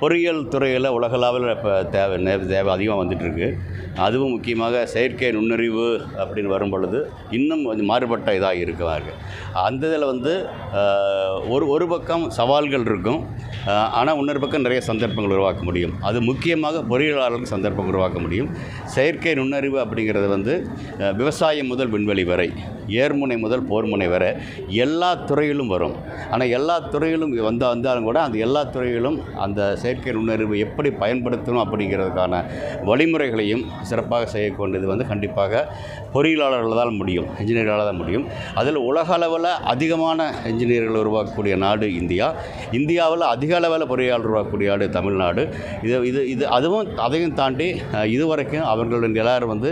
பொறியியல் துறையில் உலகளாவில் இப்போ தேவை தேவை அதிகமாக வந்துட்டுருக்கு. அதுவும் முக்கியமாக செயற்கை நுண்ணறிவு அப்படின்னு வரும் பொழுது இன்னும் கொஞ்சம் மாறுபட்ட இதாக இருக்கவா இருக்குது அந்த இதில் வந்து ஒரு ஒரு பக்கம் சவால்கள் இருக்கும். ஆனால் இன்னொரு பக்கம் நிறைய சந்தர்ப்பங்கள் உருவாக்க முடியும். அது முக்கியமாக பொறியியலாளர்களுக்கு சந்தர்ப்பம் உருவாக்க முடியும். செயற்கை நுண்ணறிவு அப்படிங்கிறது வந்து விவசாயம் முதல் விண்வெளி வரை ஏர்முனை முதல் போர்முனை வரை எல்லா துறையிலும் வரும். ஆனால் எல்லா துறையிலும் வந்து வந்தாலும் கூட அந்த எல்லா துறையிலும் அந்த செயற்கை நுண்ணறிவு எப்படி பயன்படுத்தணும் அப்படிங்கிறதுக்கான வழிமுறைகளையும் சிறப்பாக செய்யக்கூடியது வந்து கண்டிப்பாக பொறியியலாளர்கள் தான் முடியும் இன்ஜினியர்களால் தான் முடியும். அதில் உலக அளவில் அதிகமான இன்ஜினியர்கள் உருவாக்கக்கூடிய நாடு இந்தியா. இந்தியாவில் அதிக அளவில் பொறியாளர் உருவாக்கக்கூடிய தமிழ்நாடு. இது இது இது அதுவும் அதையும் தாண்டி இதுவரைக்கும் அவர்களுடைய எல்லாரும் வந்து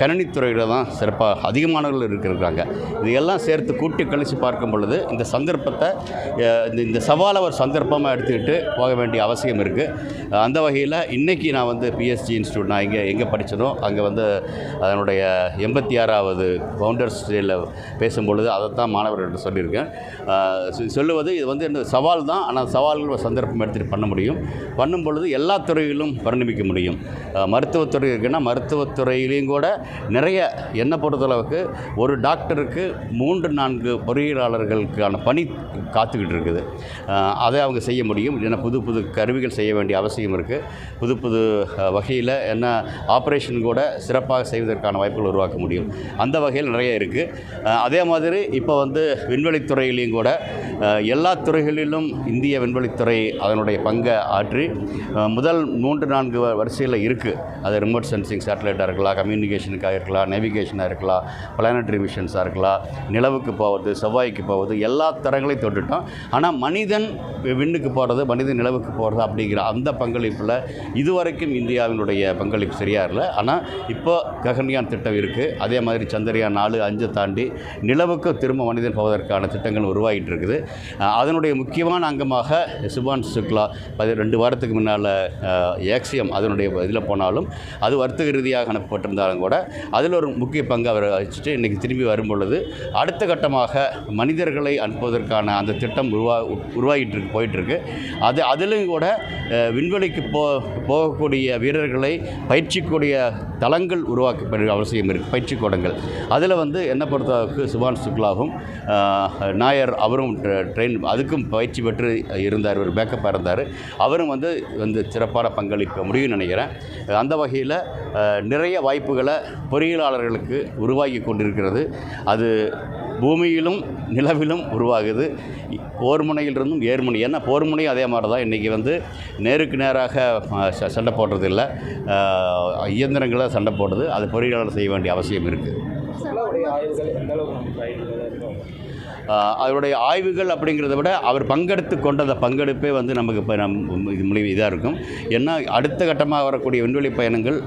கணினித்துறையில் தான் சிறப்பாக அதிகமானவர்கள் இருக்கிறாங்க. இதையெல்லாம் சேர்த்து கூட்டி கழித்து பார்க்கும் பொழுது இந்த சந்தர்ப்பத்தை இந்த இந்த சவாலை ஒரு சந்தர்ப்பமாக எடுத்துக்கிட்டு போக வேண்டிய அவசியம் இருக்குது அந்த வகையில் இன்றைக்கி நான் வந்து பிஎஸ்ஜி இன்ஸ்டியூட் நான் இங்கே எங்கே படித்தனோ அங்கே வந்து அதனுடைய எண்பத்தி ஆறாவது ஃபவுண்டர்ஸ் டேயில் பேசும்பொழுது அதைத்தான் மாணவர்கள்ட்ட சொல்லியிருக்கேன். சொல்லுவது இது வந்து இந்த சவால் தான். ஆனால் சவால்கள் ஒரு சந்தர்ப்பம் எடுத்துகிட்டு பண்ண முடியும். பண்ணும் பொழுது எல்லா துறையிலும் பரிணமிக்க முடியும். மருத்துவத்துறை இருக்குன்னா மருத்துவத்துறையிலையும் கூட நிறைய என்ன பொறுத்தளவுக்கு ஒரு டாக்டருக்கு மூன்று நான்கு பொறியியலாளர்களுக்கான பணி காத்துக்கிட்டு இருக்குது. அதை அவங்க செய்ய முடியும். ஏன்னா புது புது கருவிகள் செய்ய வேண்டிய அவசியம் இருக்குது புது புது வகையில் என்ன ஆப்ரேஷன் கூட சிறப்பாக செய்வதற்கான வாய்ப்புகள் உருவாக்க முடியும். அந்த வகையில் நிறைய இருக்குது அதே மாதிரி இப்போ வந்து விண்வெளித்துறையிலையும் கூட எல்லா துறைகளிலும் இந்திய விண்வெளித்துறை அதனுடைய பங்கை ஆற்றி முதல் மூன்று நான்கு வ- வரிசையில் இருக்குது அது ரிமோட் சென்சிங் சேட்டலைட்டாக இருக்கலாம் கம்யூனிகேஷனுக்காக இருக்கலாம் நேவிகேஷனாக இருக்கலாம் பிளானட்ரி மிஷன்ஸாக இருக்கலாம் நிலவுக்கு போவது செவ்வாய்க்கு போவது எல்லா தரங்களையும் தொட்டுட்டோம். ஆனால் மனிதன் விண்ணுக்கு போகிறது மனிதன் நிலவுக்கு போகிறது அப்படிங்கிற அந்த பங்களிப்பில் இதுவரைக்கும் இந்தியாவினுடைய பங்களிப்பு சரியாக இல்லை ஆனால் இப்போ ககன்யான் திட்டம் இருக்குது அதே மாதிரி சந்திரயான் நாலு அஞ்சு தாண்டி நிலவுக்கு திரும்ப மனிதன் போவதற்கான திட்டங்கள் உருவாகிட்டு இருக்குது. அதனுடைய முக்கியமான அங்கமாக சுபான் சுக்லா பதி ரெண்டு வாரத்துக்கு முன்னால் ஏக்சியம் அதனுடைய இதில் போனாலும் அது வர்த்தக ரீதியாக அனுப்பப்பட்டிருந்தாலும் கூட அதில் ஒரு முக்கிய பங்கு அவர் வச்சுட்டு இன்றைக்கி திரும்பி வரும்பொழுது அடுத்த கட்டமாக மனிதர்களை அனுப்புவதற்கான அந்த திட்டம் உருவா உருவாகிட்டு இருக்கு போயிட்டுருக்கு. அது அதிலும் கூட விண்வெளிக்கு போ போகக்கூடிய வீரர்களை பயிற்சிக்கூடிய தளங்கள் உருவாக்க அவசியம் இருக்குது பயிற்சி கூடங்கள் அதில் வந்து என்னை பொறுத்தளவுக்கு சுபான் சுக்லாவும் நாயர் அவரும் ட்ரெயின் அதுக்கும் பயிற்சி பெற்று இருந்தார் ஒரு பேக்கப்பாக இருந்தார். அவரும் வந்து வந்து சிறப்பான பங்களிக்க முடியும்னு நினைக்கிறேன். அந்த வகையில் நிறைய வாய்ப்புகளை பொறியியலாளர்களுக்கு உருவாகி கொண்டிருக்கிறது. அது பூமியிலும் நிலவிலும் உருவாகுது. போர்முனையிலிருந்தும் ஏர்முனை ஏன்னா போர்முனையும் அதே மாதிரி தான். இன்றைக்கி வந்து நேருக்கு நேராக ச- சண்டை போடுறது இல்லை இயந்திரங்களை சண்டை போடுறது அது பொறியியலாளர் செய்ய வேண்டிய அவசியம் இருக்குது அவருடைய ஆய்வுகள் அப்படிங்கிறத விட அவர் பங்கெடுத்து கொண்ட அந்த பங்கெடுப்பே வந்து நமக்கு இப்போ நம் இது இதாக இருக்கும். ஏன்னா அடுத்த கட்டமாக வரக்கூடிய விண்வெளி பயணங்கள்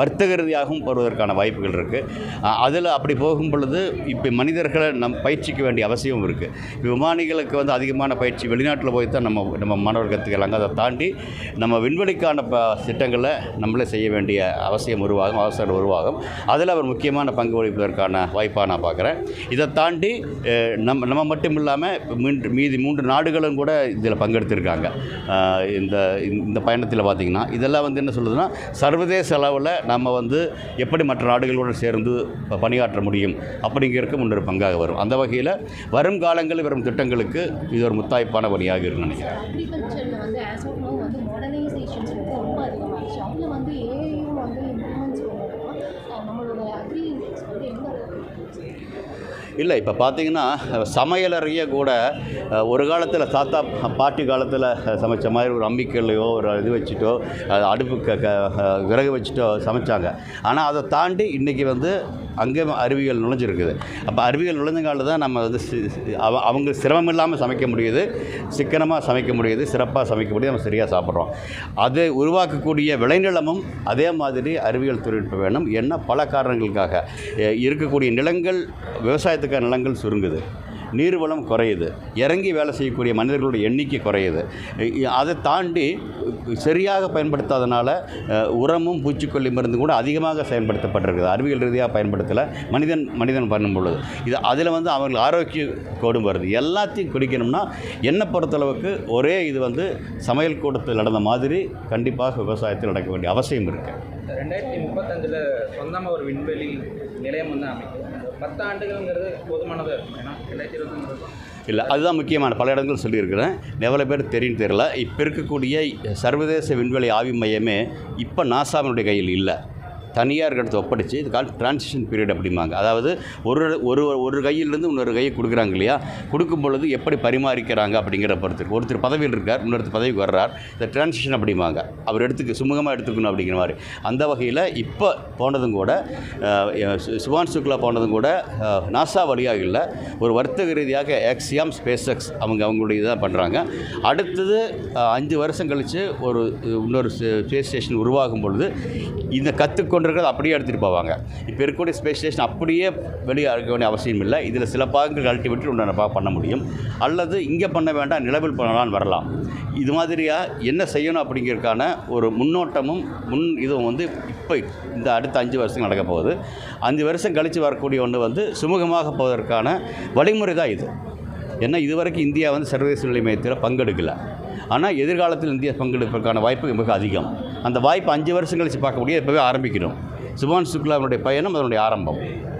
வர்த்தக ரீதியாகவும் போவதற்கான வாய்ப்புகள் இருக்குது அதில் அப்படி போகும் பொழுது இப்போ மனிதர்களை நம் பயிற்சிக்க வேண்டிய அவசியம் இருக்குது விமானிகளுக்கு வந்து அதிகமான பயிற்சி வெளிநாட்டில் போய் தான் நம்ம நம்ம மாணவர்கள் கற்றுக்கலாங்க அதை தாண்டி நம்ம விண்வெளிக்கான ப திட்டங்களை நம்மளே செய்ய வேண்டிய அவசியம் உருவாகும் அவசரம் உருவாகும். அதில் அவர் முக்கியமான பங்கு வகிப்பதற்கான வாய்ப்பாக நான் பார்க்குறேன் இதை தாண்டி நம் நம்ம நம்ம மட்டும் இல்லாமல் மீண்டு மீதி மூன்று நாடுகளும் கூட இதில் பங்கெடுத்திருக்காங்க. இந்த இந்த பயணத்தில் பார்த்திங்கன்னா இதெல்லாம் வந்து என்ன சொல்லுதுன்னா சர்வதேச அளவில் நம்ம வந்து எப்படி மற்ற நாடுகளோடு சேர்ந்து பணியாற்ற முடியும் அப்படிங்கிறதுக்கு முன்னொரு பங்காக வரும். அந்த வகையில் வரும் காலங்களில் வரும் திட்டங்களுக்கு இது ஒரு முத்தாய்ப்பான பணியாக இருக்கும்னு நினைக்கிறேன். இல்லை இப்போ பார்த்தீங்கன்னா சமையலறையே கூட ஒரு காலத்தில் தாத்தா பாட்டி காலத்தில் சமைச்ச மாதிரி ஒரு அம்மிக்கல்லையோ ஒரு இது வச்சுட்டோ அடுப்பு க க விறகு வச்சுட்டோ சமைச்சாங்க. ஆனால் அதை தாண்டி இன்றைக்கி வந்து அங்கே அறிவியல் நுழைஞ்சிருக்குது. அப்போ அறிவியல் நுழைஞ்சங்கால தான் நம்ம வந்து அவ- அவங்க சிரமம் இல்லாமல் சமைக்க முடியுது. சிக்கனமாக சமைக்க முடியுது. சிறப்பாக சமைக்க முடியுது. நம்ம சரியாக சாப்பிட்றோம். அதை உருவாக்கக்கூடிய விளைநிலமும் அதே மாதிரி அறிவியல் தொழில்நுட்பம் வேணும். என்ன? பல காரணங்களுக்காக. இருக்கக்கூடிய நிலங்கள் விவசாயத்தை விவசாயத்துக்கான நிலங்கள் சுருங்குது. நீர்வளம் குறையுது. இறங்கி வேலை செய்யக்கூடிய மனிதர்களுடைய எண்ணிக்கை குறையுது. அதை தாண்டி சரியாக பயன்படுத்தாதனால உரமும் பூச்சிக்கொல்லி மருந்து கூட அதிகமாக செயல்படுத்தப்பட்டிருக்குது. அறிவியல் ரீதியாக பயன்படுத்தலை. மனிதன் மனிதன் பண்ணும் பொழுது. இது அதில் வந்து அவங்களுக்கு ஆரோக்கிய கோடும் வருது. எல்லாத்தையும் குடிக்கணும்னா என்னை பொறுத்தளவுக்கு ஒரே இது வந்து சமையல் கூடத்தில் நடந்த மாதிரி கண்டிப்பாக விவசாயத்தில் நடக்க வேண்டிய அவசியம் இருக்குது ரெண்டாயிரத்தி முப்பத்தஞ்சில் சொந்தமாக ஒரு விண்வெளி நிலையம் வந்து அமைக்கும் பத்து ஆண்டுகள்ங்கிறது போதுமானதாக இருக்கும். ஏன்னா ரெண்டாயிரத்தி இருபத்தொன்று இல்லை அதுதான் முக்கியமான. பல இடங்கள் சொல்லியிருக்கிறேன். எவ்வளோ பேர் தெரியும் தெரியல. இப்போ இருக்கக்கூடிய சர்வதேச விண்வெளி ஆய்வு மையமே இப்போ நாசாவினுடைய கையில் இல்லை. தனியார் இடத்தை ஒப்படைச்சு இது கால் டிரான்சிஷன் பீரியட் அப்படிம்பாங்க. அதாவது ஒரு ஒரு ஒரு கையிலேருந்து இன்னொரு கையை கொடுக்குறாங்க இல்லையா? கொடுக்கும் பொழுது எப்படி பரிமாறிக்கிறாங்க அப்படிங்கிற பொறுத்து ஒருத்தர் பதவியில் இருக்கார் இன்னொருத்தர் பதவிக்கு வர்றார். இந்த டிரான்சிஷன் அப்படிம்பாங்க. அவர் எடுத்துக்க சுமூகமாக எடுத்துக்கணும் அப்படிங்கிற மாதிரி. அந்த வகையில் இப்போ போனதும் கூட சு- சுபான் சுக்லா போனதும் கூட நாசா வழியாக இல்லை ஒரு வர்த்தக ரீதியாக எக்ஸியாம் ஸ்பேஸ் எக்ஸ் அவங்க அவங்களுடைய இதான் பண்ணுறாங்க அடுத்தது அஞ்சு வருஷம் கழித்து ஒரு இன்னொரு ஸ்பேஸ் ஸ்டேஷன் உருவாகும் பொழுது இந்த கற்றுக்கொண்டிருக்கிறது அப்படியே எடுத்துகிட்டு போவாங்க. இப்போ இருக்கக்கூடிய ஸ்பேஸ் ஸ்டேஷன் அப்படியே வெளியே இருக்க வேண்டிய அவசியம் இல்லை. இதில் சில பாகங்கள் கழட்டி விட்டு ஒன்று பா பண்ண முடியும். அல்லது இங்கே பண்ண வேண்டாம் நிலவில் பண்ணலாம்னு வரலாம். இது மாதிரியாக என்ன செய்யணும் அப்படிங்கிறதுக்கான ஒரு முன்னோட்டமும் முன் இதுவும் வந்து இப்போ இந்த அடுத்த அஞ்சு வருஷம் நடக்க போகுது. அஞ்சு வருஷம் கழித்து வரக்கூடிய ஒன்று வந்து சுமூகமாக போவதற்கான வழிமுறை தான் இது. ஏன்னா இதுவரைக்கும் இந்தியா வந்து சர்வதேச நிலை மையத்தில் பங்கெடுக்கலை. ஆனால் எதிர்காலத்தில் இந்தியா பங்கெடுப்பதற்கான வாய்ப்பு மிக அதிகம். அந்த வாய்ப்பு அஞ்சு வருஷம் கழித்து பார்க்க இப்போவே ஆரம்பிக்கிறோம். சுபான் சுக்லாவுடைய பயணம் அதனுடைய ஆரம்பம்.